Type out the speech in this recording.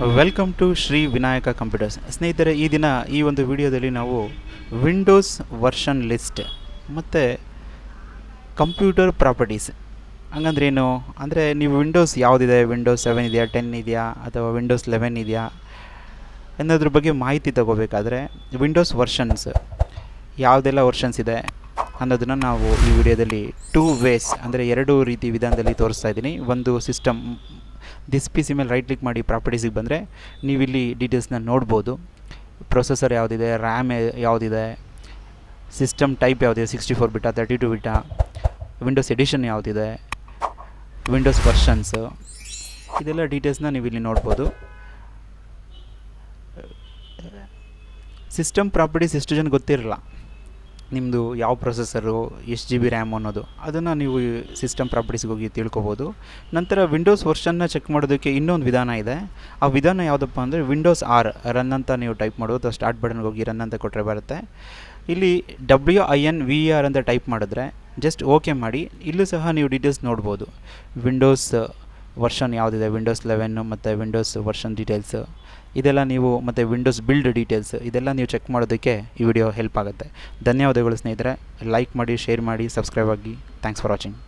Welcome to Shri Vinayaka computers ಸ್ನೇಹಿತರೆ, ಈ ದಿನ ಈ ಒಂದು ವಿಡಿಯೋದಲ್ಲಿ ನಾವು ವಿಂಡೋಸ್ ವರ್ಷನ್ ಲಿಸ್ಟ್ ಮತ್ತು ಕಂಪ್ಯೂಟರ್ ಪ್ರಾಪರ್ಟೀಸ್ ಹಂಗಂದ್ರೆ ಏನು ಅಂದರೆ ನೀವು ವಿಂಡೋಸ್ ಯಾವುದಿದೆ? ವಿಂಡೋಸ್ ಸೆವೆನ್ ಇದೆಯಾ? ಟೆನ್ ಇದೆಯಾ? ಅಥವಾ ವಿಂಡೋಸ್ ಲೆವೆನ್ ಇದೆಯಾ? ಅನ್ನೋದ್ರ ಬಗ್ಗೆ ಮಾಹಿತಿ ತಗೋಬೇಕಾದ್ರೆ ವಿಂಡೋಸ್ ವರ್ಷನ್ಸ್ ಯಾವುದೆಲ್ಲ ವರ್ಷನ್ಸ್ ಇದೆ ಅನ್ನೋದನ್ನು ನಾವು ಈ ವಿಡಿಯೋದಲ್ಲಿ ಟೂ ವೇಸ್ ಅಂದರೆ ಎರಡು ರೀತಿ ವಿಧಾನದಲ್ಲಿ ತೋರಿಸ್ತಾ ಇದ್ದೀನಿ. ಒಂದು ಸಿಸ್ಟಮ್ ದಿಸ್ ಪಿ ಸಿ ಮೇಲೆ ರೈಟ್ ಕ್ಲಿಕ್ ಮಾಡಿ ಪ್ರಾಪರ್ಟೀಸಿಗೆ ಬಂದರೆ ನೀವಿಲ್ಲಿ ಡೀಟೇಲ್ಸ್ನ ನೋಡ್ಬೋದು. ಪ್ರೊಸೆಸರ್ ಯಾವುದಿದೆ ರ್ಯಾಮ್ ಯಾವುದಿದೆ ಸಿಸ್ಟಮ್ ಟೈಪ್ ಯಾವುದಿದೆ ಸಿಕ್ಸ್ಟಿ ಫೋರ್ ಬಿಟಾ ತರ್ಟಿ ಟು ಬಿಟಾ ವಿಂಡೋಸ್ ಎಡಿಷನ್ ಯಾವುದಿದೆ ವಿಂಡೋಸ್ ವರ್ಷನ್ಸ್ ಇದೆಲ್ಲ ಡೀಟೇಲ್ಸ್ನ ನೀವು ಇಲ್ಲಿ ನೋಡ್ಬೋದು. ಸಿಸ್ಟಮ್ ಪ್ರಾಪರ್ಟೀಸ್ ಎಷ್ಟು ಜನ ಗೊತ್ತಿರಲ್ಲ. ನಿಮ್ಮದು ಯಾವ ಪ್ರೊಸೆಸರು ಎಷ್ಟು ಜಿ ಬಿ ರ್ಯಾಮ್ ಅನ್ನೋದು, ಅದನ್ನು ನೀವು ಸಿಸ್ಟಮ್ ಪ್ರಾಪರ್ಟೀಸ್ಗೆ ಹೋಗಿ ತಿಳ್ಕೊಬೋದು. ನಂತರ ವಿಂಡೋಸ್ ವರ್ಷನ್ನ ಚೆಕ್ ಮಾಡೋದಕ್ಕೆ ಇನ್ನೊಂದು ವಿಧಾನ ಇದೆ. ಆ ವಿಧಾನ ಯಾವುದಪ್ಪ ಅಂದರೆ ವಿಂಡೋಸ್ ಆರ್ ರನ್ ಅಂತ ನೀವು ಟೈಪ್ ಮಾಡೋದು ಸ್ಟಾರ್ಟ್ ಬಟನ್ಗೆ ಹೋಗಿ ರನ್ ಅಂತ ಕೊಟ್ಟರೆ ಬರುತ್ತೆ. ಇಲ್ಲಿ W I N V R ಅಂತ ಟೈಪ್ ಮಾಡಿದ್ರೆ ಜಸ್ಟ್ ಓಕೆ ಮಾಡಿ, ಇಲ್ಲೂ ಸಹ ನೀವು ಡೀಟೇಲ್ಸ್ ನೋಡ್ಬೋದು. ವಿಂಡೋಸ್ ವರ್ಷನ್ ಯಾವುದಿದೆ? ವಿಂಡೋಸ್ ಲೆವೆನ್ನು ಮತ್ತು ವಿಂಡೋಸ್ ವರ್ಷನ್ ಡೀಟೇಲ್ಸ್ ಇದೆಲ್ಲ ನೀವು ಮತ್ತು ವಿಂಡೋಸ್ ಬಿಲ್ಡ್ ಡೀಟೇಲ್ಸ್ ಇದೆಲ್ಲ ನೀವು ಚೆಕ್ ಮಾಡೋದಕ್ಕೆ ಈ ವಿಡಿಯೋ ಹೆಲ್ಪ್ ಆಗುತ್ತೆ. ಧನ್ಯವಾದಗಳು ಸ್ನೇಹಿತರೆ. ಲೈಕ್ ಮಾಡಿ ಶೇರ್ ಮಾಡಿ ಸಬ್ಸ್ಕ್ರೈಬ್ ಆಗಿ. Thanks for watching